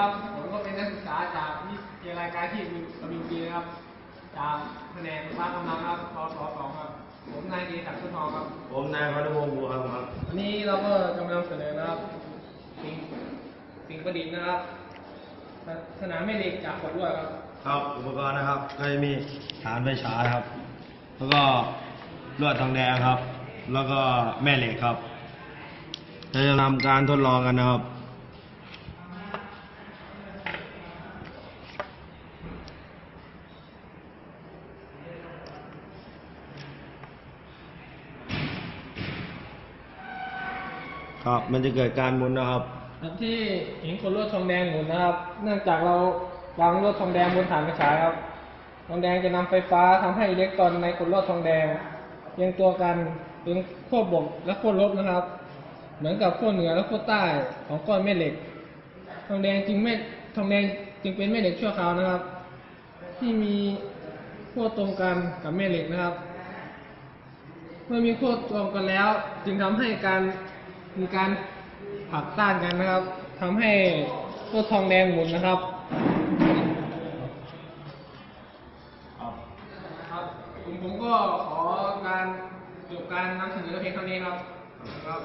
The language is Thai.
ครับ ผมก็เป็นนักศึกษาจากวิทยาลัยการที่กบินบุรีนะครับ จากแผนกฟ้ากำลังครับพศสองครับ ผมนายเอศักดิ์สุนทองครับ ผมนายพันวงศ์บัวคำครับ วันนี้เราก็กำลังเสนอนะครับ สิ่งสิ่งประดิษฐ์นะครับ สนามแม่เหล็กจากขวดด้วยครับ ครับอุปกรณ์นะครับก็จะมีฐานไฟฉายครับ แล้วก็ลวดทองแดงครับ แล้วก็แม่เหล็กครับเราจะทำการทดลองกันนะครับ ครับ มันจะเกิดการหมุนนะครับ ที่เห็นคนลวดทองแดงหมุนนะครับ เนื่องจากเราวางลวดทองแดงบนฐานไฟฉายครับ ทองแดงจะนำไฟฟ้าทำให้อิเล็กตรอนในขดลวดทองแดงเรียงตัวกันเป็นขั้วบวกและขั้วลบนะครับ เหมือนกับขั้วเหนือและขั้วใต้ของก้อนแม่เหล็ก ทองแดงจึงไม่ทองแดงจึงเป็นแม่เหล็กชั่วคราวนะครับ ที่มีขั้วตรงกันกับแม่เหล็กนะครับ เมื่อมีขั้วตรงกันแล้ว จึงทำให้การ มีการผลักต้านกันนะครับทำให้ขั้วทองแดงหมุนนะครับครับผมผมก็ขอการจบการนำเสนอเพียงเท่านี้ครับครับ